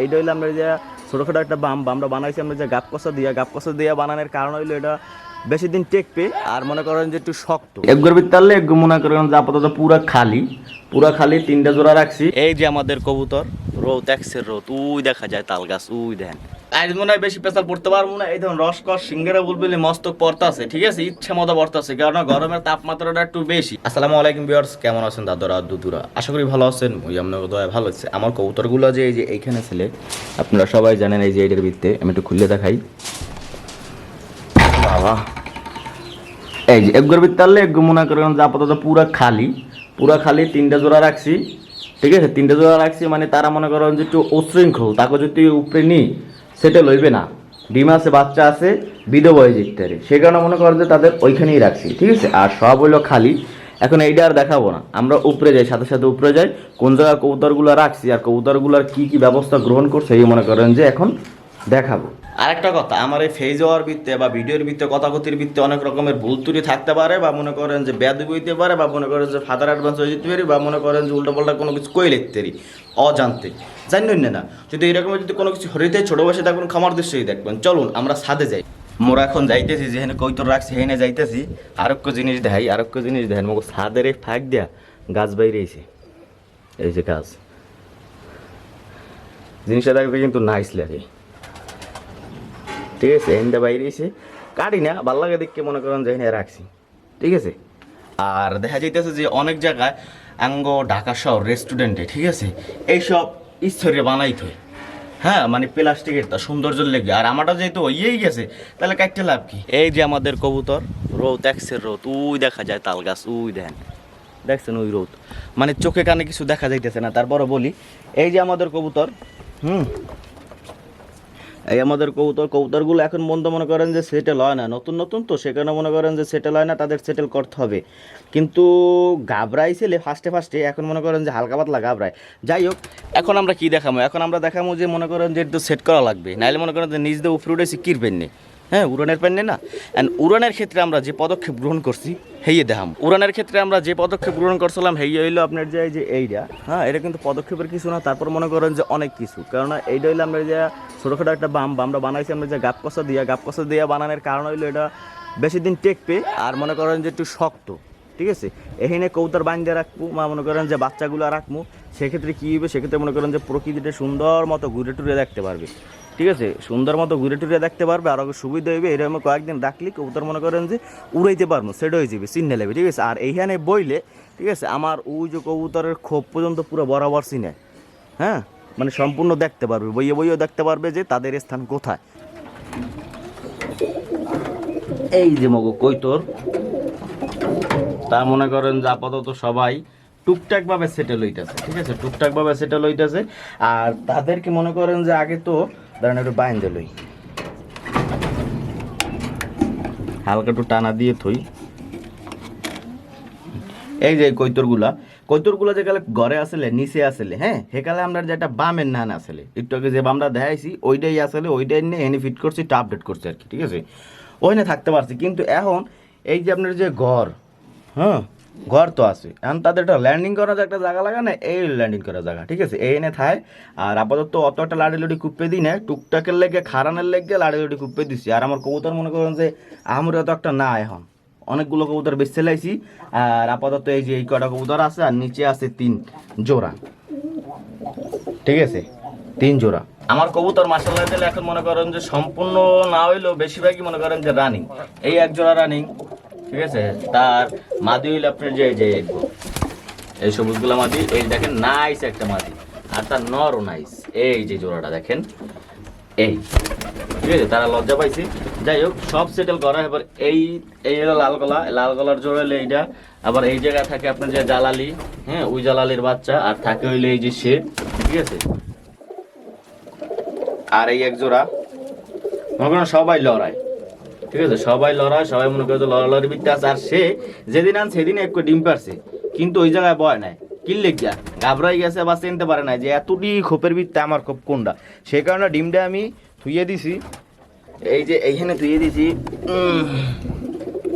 এইটা হইল আমরা যে ছোটোখাটো একটা বাম বামটা বানাইছি আমরা যে গাপ কষা দিয়া গাপ কষা দিয়া বানানোর কারণ হইল এটা বেশি দিন টেকবে আর মনে করেন যে একটু শক্ত। একগর বিতালে এগুলো মনে করেন যে আপাতত পুরো খালি। পুরা খালি তিনটা জোড়া রাখছি। এই যে আমাদের কবুতর রোদ এক্সের রোদ উই দেখা যায় তাল গাছ উই দেন আজ মনে হয় বেশি পেশাল পড়তে পারব না। এই ধরুন রসকস, সিঙ্গারা বলবে মস্তক পড়তাছে, ঠিক আছে? ইচ্ছা মতো পড়তাছে কারণ গরমের তাপমাত্রাটা একটু বেশি। আসসালামু আলাইকুম ভিউয়ার্স কেমন আছেন দাদরা, দুদুরা? আশা করি ভালো আছেন ওই আপনার দয়া ভালো আছে। আমার কবুতরগুলো যে এই যে এইখানে ছেলে, আপনারা সবাই জানেন এই যে এইটার ভিত্তে আমি একটু খুলে দেখাই। বাবা। এই যে একগর ভিতরে একগো মনে করেন যে আপাতত পুরা খালি। পুরা খালি তিনটা জোড়া রাখছি, ঠিক আছে? তিনটা জোড়া রাখছি মানে তারা মনে করেন যে একটু উশৃঙ্খল তাকে যদি উপরে নিই সেটা লইবে না। ডি মাসে বাচ্চা আছে, বিধব হয়ে যেতে পারে। সে কারণে মনে করেন যে তাদের ওইখানেই রাখছি, ঠিক আছে? আর সব হইল খালি। এখন এইটা আর দেখাবো না। আমরা উপরে যাই, সাথে সাথে উপরে যাই। কোন জায়গায় কবুতরগুলো রাখছি আর কবুতরগুলোর কী কী ব্যবস্থা গ্রহণ করছে, এই মনে করেন যে এখন দেখাবো। আরেকটা কথা, আমার এই ফেজ হওয়ার ভিত্তে বা ভিডিওর ভিত্তে কথাগতির ভিত্তে অনেক রকমের ভুল ত্রুটি থাকতে পারে বা মনে করেন যে ব্যাধ হইতে পারে বা মনে করেন যে ফাদার অ্যাডভান্স হয়ে যেতে পারি বা মনে করেন যে উল্টো পাল্টা কোনো কিছু কই লিখতে পারি অজান্তে জানেন না যদি এরকম যদি কোনো কিছু হরিতে ছোট বয়সে থাকবেন খামার দৃশ্যই দেখবেন। চলুন, আমরা সাদে যাই। মোরা এখন যাইতেছি, যেখানে কৈতর রাখছি হেনে যাইতেছি। আরক্য জিনিস দেখাই আরক্য জিনিস দেখেন মোক সাদের এই ফাঁক দিয়া গাছ বাইরে এসে এই যে গাছ। জিনিসটা দেখবে কিন্তু নাইস লাগে। ঠিক আছে এনটা বাইরে এসে কাটি না, ভালো লাগে দেখকে মনে করেন যে এখানে রাখছি। ঠিক আছে? আর দেখা যাইতেছে যে অনেক জায়গায় আঙ্গ ঢাকা শহর রেস্টুরেন্টে ঠিক আছে? এইসব স্থরে বানাইতে হয়। হ্যাঁ মানে প্লাস্টিকের তা সৌন্দর্য লেগে। আর আমারটা যেহেতু ইয়েই গেছে, তাহলে কাটতে লাভ কি? এই যে আমাদের কবুতর, রোদ এক্সের রোদ? উই দেখা যায় তাল গাছ, উই দেন দেখছেন ওই রোদ? মানে চোখে কানে কিছু দেখা যাইতেছে না। তারপরে বলি, এই যে আমাদের কবুতর, হুম? এই আমাদের কবুতর, কবুতরগুলো এখন মন্দ মনে করেন যে সেটেল হয় না। নতুন নতুন তো, সেখানে মনে করেন যে সেটেল হয় না, তাদের সেটেল করতে হবে। কিন্তু গাবরাইছিলে ফার্স্টে ফার্স্টে এখন মনে করেন যে হালকা পাতলা গাবরায় যাই হোক, এখন আমরা কি দেখাবো এখন আমরা দেখাবো যে মনে করেন যে একটু সেট করা লাগবে। নাহলে মনে করেন যে নিজ দিয়ে উপরে উঠেছি, কিরবেন নেই হ্যাঁ উড়ানের প্যান নেই না। অ্যান্ড উড়ানের ক্ষেত্রে আমরা যে পদক্ষেপ গ্রহণ করছি, হেইয়ে দেখাম। উড়ানের ক্ষেত্রে আমরা যে পদক্ষেপ গ্রহণ করছিলাম, হেইয়ে হইল আপনার যে এই যে এইটা হ্যাঁ এটা কিন্তু পদক্ষেপের কিছু না, তারপর মনে করেন যে অনেক কিছু। কারণ এইটা হইল আমরা যে ছোটোখাটো একটা বাম আমরা বানাইছি আমরা যে গাপ কষা দিয়া গাপ কষা দিয়া বানানোর কারণ হইল এটা বেশি দিন টেকবে, আর মনে করেন যে একটু শক্ত। ঠিক আছে? এখানে কৌতার বান্ধে রাখব বা মনে করেন যে বাচ্চাগুলো রাখব। সেক্ষেত্রে কী হবে সেক্ষেত্রে মনে করেন যে প্রকৃতিটা সুন্দর মতো ঘুরে টুরে দেখতে পারবে। ঠিক আছে? সুন্দর মতো ঘুরে টুরে দেখতে পারবে, আর ওকে সুবিধা হইবে এরকম কয়েকদিন রাখলি কবুতর মনে করেন যে উড়াইতে পারব, সেটা হয়ে যাবে, চিহ্নে নেবে ঠিক আছে? আর এইখানে বইলে, ঠিক আছে, আমার ওই যে কবুতরের খোপ পর্যন্ত পুরো বরাবর চিনে। হ্যাঁ? মানে সম্পূর্ণ দেখতে পারবে, বইয়ে বইয়েও দেখতে পারবে যে তাদের স্থান কোথায়। এই যে মগো কৈতর তা মনে করেন যে আপাতত সবাই টুকটাক ভাবে সেটেল হইতেছে, ঠিক আছে? টুকটাক ভাবে সেটেল হইতেছে। আর তাদেরকে মনে করেন যে আগে তো ধরেন একটু বাইন্দে লই। হালকা একটু টানা দিয়ে থই। এই যে কৈতরগুলা কৈতরগুলা যে কালে ঘরে আসলে, নিচে আসলে হ্যাঁ? সেকালে আমরা যে একটা বামের নান আসলে, একটু আগে যে বামটা দেখাইছি, ওইটাই আসলে, ওইটাই নিয়ে এনে ফিট করছি একটু আপডেট করছি আর কি, ঠিক আছে? ওইখানে থাকতে পারছি, কিন্তু এখন এই যে আপনার যে ঘর হ্যাঁ। ঘর তো আছে। এখন তাদের একটা ল্যান্ডিং করার যে একটা জায়গা লাগে না, এই ল্যান্ডিং করার জায়গা, ঠিক আছে? এই এনে থায়। আর আপাতত অত একটা লাড়ি লুড়ি কুপ্পে দিই না, টুকটাকের লেগে খারানের লেগে লাড়ি লুড়ি কুপ্পে দিছি। আর আমার কবুতর মনে করেন যে আমার অত একটা না এখন। অনেকগুলো কবুতর বেশ লাইছি আর আপাতত এই যে এই কটা কবুতর আছে, আর নিচে আছে তিন জোড়া। ঠিক আছে? তিন জোড়া। আমার কবুতর মাসাল্লাহ দিলে এখন মনে করেন যে সম্পূর্ণ না হইলেও বেশিরভাগই মনে করেন যে রানিং এই এক জোড়া রানিং ঠিক আছে? তার মাদি হইলে আপনার যে যে এই সবুজগুলো মাদি, এই দেখেন নাইস একটা মাদি। আর তার নরও নাইস এই যে জোড়াটা দেখেন, এই। ঠিক আছে? তারা লজ্জা পাইছে। যাই হোক, সব সেটেল করা। এবার এই এই হলো লাল গলা। লাল গলার জোড়া হলো এইটা। আবার এই জায়গায় থাকে আপনার যে জালালি হ্যাঁ ওই জালালির বাচ্চা। আর থাকে হইলে এই যে সে। ঠিক আছে? আর এই এক জোড়া। মনে সবাই লড়াই। ঠিক আছে, সবাই লড়াই, সবাই মনে করে লড়ালড়ি বিদ্যা আর সে যেদিন আন সেদিন একটু ডিম পারছে। কিন্তু ওই জায়গায় বয় নাই। কিনলে গিয়া ঘাবড়াই গেছে বা চিনতে পারে না যে এতটি খোপের বিদ্যা আমার খোপ কোনটা? সেই কারণে ডিমটা আমি থুইয়ে দিছি। এই যে এইখানে থুইয়ে দিছি।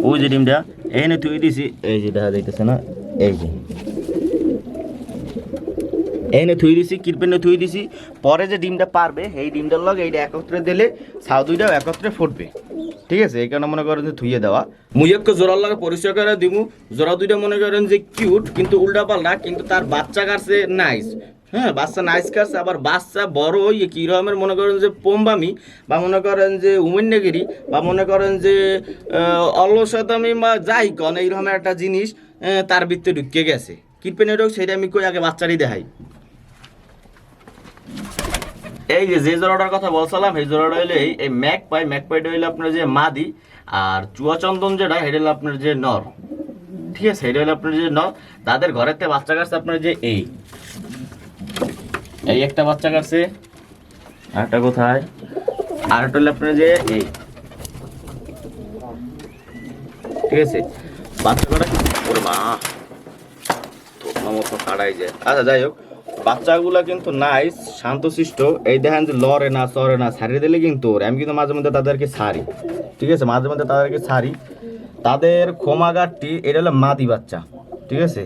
ওই যে ডিমটা এইখানে থুইয়ে দিছি। এই যে দেখা যাইতেছে না, এই যে। এনে থুই দিছি, কিরপেনে থুই দিছি। পরে যে ডিমটা পারবে এই ডিমটার লগে এইটা একত্রে দিলে, ছাউ দুইটাও একত্রে ফুটবে। ঠিক আছে, এই কারণে মনে করেন যে থুইয়ে দেওয়া। মুইয়ককে জোড়ার লাগে পরিচয় করে দিমু। জোড়া দুইটা মনে করেন যে কিউট কিন্তু উল্টা পাল্টা, কিন্তু তার বাচ্চা কাছে নাইস হ্যাঁ বাচ্চা নাইস কাছে আবার বাচ্চা বড় ইয়ে কী রকমের মনে করেন যে পোমবামি, বা মনে করেন যে উমেন্যগিরি বা মনে করেন যে অলসতামি বা যাই কন এইরকম একটা জিনিস তার ভিতরে ঢুকিয়ে গেছে। কিরপেনের রোগ, সেটা আমি কই আগে বাচ্চারই দেখাই। এই যে যে জোড়াটার কথা বলছিলাম এই জোড়াটা হইলে এই- ম্যাক পাই, ম্যাক পাইটা হইলে আপনার যে মাদি আর চুয়াচন্দন যেটা এটা আপনার যে নর। ঠিক আছে? এটা আপনার যে নর। তাদের ঘরের থেকে বাচ্চা কাছে আপনার যে এই। এই একটা বাচ্চা কাছে আরেকটা কোথায়? আর একটা হলো আপনার যে এই। ঠিক আছে? বাচ্চা কটা ওরে মা তোর মতো কাটাই যায় আচ্ছা যাই হোক। বাচ্চাগুলা কিন্তু নাইস শান্তশিষ্ট। এই দেখেন যে লড়ে না সরে না, ছাড়িয়ে দিলে কিন্তু। আমি কিন্তু মাঝে মধ্যে তাদেরকে ছাড়ি। ঠিক আছে? মাঝে মধ্যে তাদেরকে ছাড়ি। তাদের ক্ষমাগারটি, এটা হলো মাদি বাচ্চা। ঠিক আছে?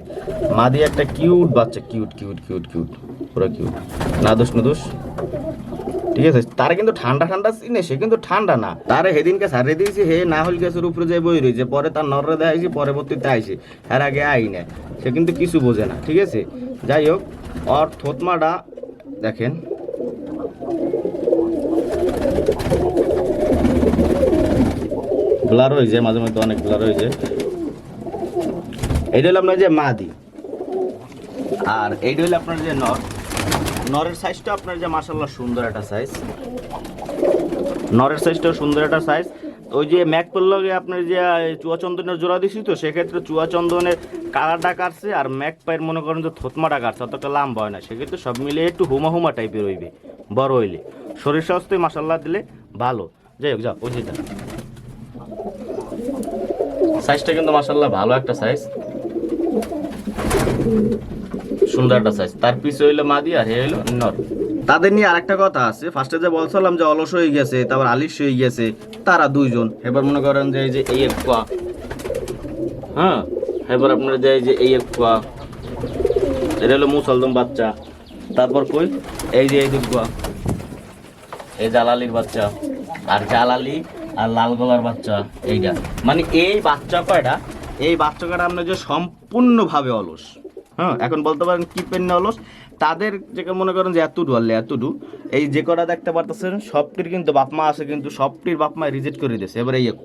মাদি একটা কিউট বাচ্চা কিউট কিউট কিউট কিউট পুরো কিউট না দোষ না দোষ। ঠিক আছে? তার কিন্তু ঠান্ডা ঠান্ডা চিনে সে কিন্তু ঠান্ডা না। তারে সেদিনকে সারিয়ে দিয়েছি, হে না হল গ্যাসের উপরে যে বই রয়েছে। পরে তার নররে দেখাইছি পরবর্তীতে আইসি এর আগে আই না সে কিন্তু কিছু বোঝে না। ঠিক আছে? যাই হোক ওর থতমাটা দেখেন। ব্লার হয়ে যায় মাঝে মধ্যে অনেক ব্লার হয়ে যায় এইটা হলো আপনার যে মাদি। আর এইটা হলো আপনার যে নর। নরের সাইজটা আপনার যে মাসাল্লাহ সুন্দর একটা সাইজ নরের সাইজটাও সুন্দর একটা সাইজ ওই যে ম্যাকপের লগে আপনার যে চুয়াচন্দনের জোড়া দিছি তো, সেক্ষেত্রে চুয়া চুয়াচন্দনের কালারটা কাটছে আর ম্যাক পায়ের মনে করেন যে থতমাটা কাটছে, অতটা লাম্বা হয় না। সেক্ষেত্রে সব মিলিয়ে একটু হুমা হুমা টাইপের হইবে, বড় হইলে। শরীর স্বাস্থ্য মাসাল্লাহ দিলে ভালো। যাই হোক, যাও, ওই যে সাইজটা কিন্তু মাসাল্লাহ ভালো একটা সাইজ সুন্দর একটা সাইজ তার পিছে হইল মাদি আর হে হইল নর। তাদের নিয়ে আরেকটা কথা আছে। ফার্স্টে যে বলছিলাম যে অলস হয়ে গেছে, তারপর আলিস হয়ে গেছে, তারা দুইজন। এবার মনে করেন যে এই যে এই এক হ্যাঁ? এবার আপনারা যে এই যে এই এক এটা হলো মুসলদম বাচ্চা। তারপর কই? এই যে এই দুগুয়া এই জালালির বাচ্চা, আর জালালি আর লাল গলার বাচ্চা, এইটা। মানে এই বাচ্চা কয়টা? এই বাচ্চা কয়টা আপনার যে সম্পূর্ণভাবে অলস। হ্যাঁ এখন বলতে পারেন কি পেন অলস তাদের যেটা মনে করেন যে এতটু আনলে এতটু এই যে কটা দেখতে পারতেছেন, সবটির কিন্তু বাপ মা আছে, কিন্তু সবটির বাপ মা রিজেক্ট করে দিয়েছে। এবার এক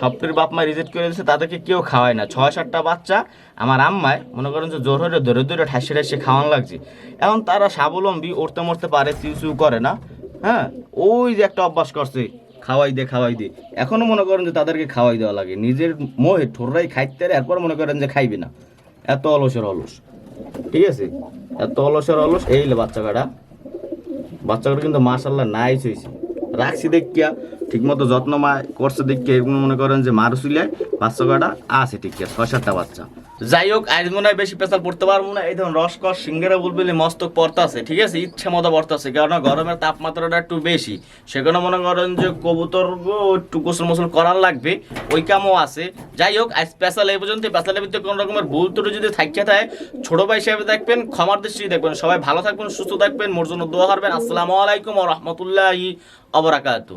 সবটির বাপ মা রিজেক্ট করে দিয়েছে, তাদেরকে কেউ খাওয়ায় না। ছয়, সাতটা বাচ্চা আমার আম্মায় মনে করেন যে জোর হয়ে ধরে ধরে ঠাসে ঠাসে খাওয়ান লাগছে। এখন তারা স্বাবলম্বী উঠতে মরতে পারে চিউ করে না। হ্যাঁ ওই যে একটা অভ্যাস করছে, খাওয়াই দে খাওয়াই দে। এখনও মনে করেন যে তাদেরকে খাওয়াই দেওয়া লাগে। নিজের মোহে ঠোররাই খাইতে এরপর মনে করেন যে খাইবে না। এত অলসের অলস। ঠিক আছে? এত অলসের অলস, এই বাচ্চা কাটা বাচ্চা কাটা কিন্তু মাশাল্লাহ নাইস হয়েছে। রাখছি দেখিয়া, ঠিকমতো যত্ন মা করছে দেখিয়া এগুলো মনে করেন যে মারুসিলে বাচ্চা কাটা আছে ঠিক আছে, ছয় সাতটা বাচ্চা। যাই হোক, আজ মনে হয় বেশি পেশাল পড়তে পারব না। এই ধরুন রসকর সিঙ্গেরা বলবে মস্তক পড়তাছে, ঠিক আছে? ইচ্ছে মতো পড়তাছে কারণ গরমের তাপমাত্রাটা একটু বেশি। সেখানে মনে করেন যে কবুতর একটু গোসল মোসল করার লাগবে, ওই কামও আছে। যাই হোক, আজ স্পেশাল এই পর্যন্ত স্পেশালের ভিতরে কোনো রকমের ভুল ত্রুটি যদি থাকতে থাকে, ছোট ভাই হিসেবে দেখবেন, ক্ষমার দৃষ্টি দেখবেন। সবাই ভালো থাকবেন, সুস্থ থাকবেন, মোর জন্য দোয়া করবেন। আসসালামু আলাইকুম রহমতুল্লাহি অবরাকাতু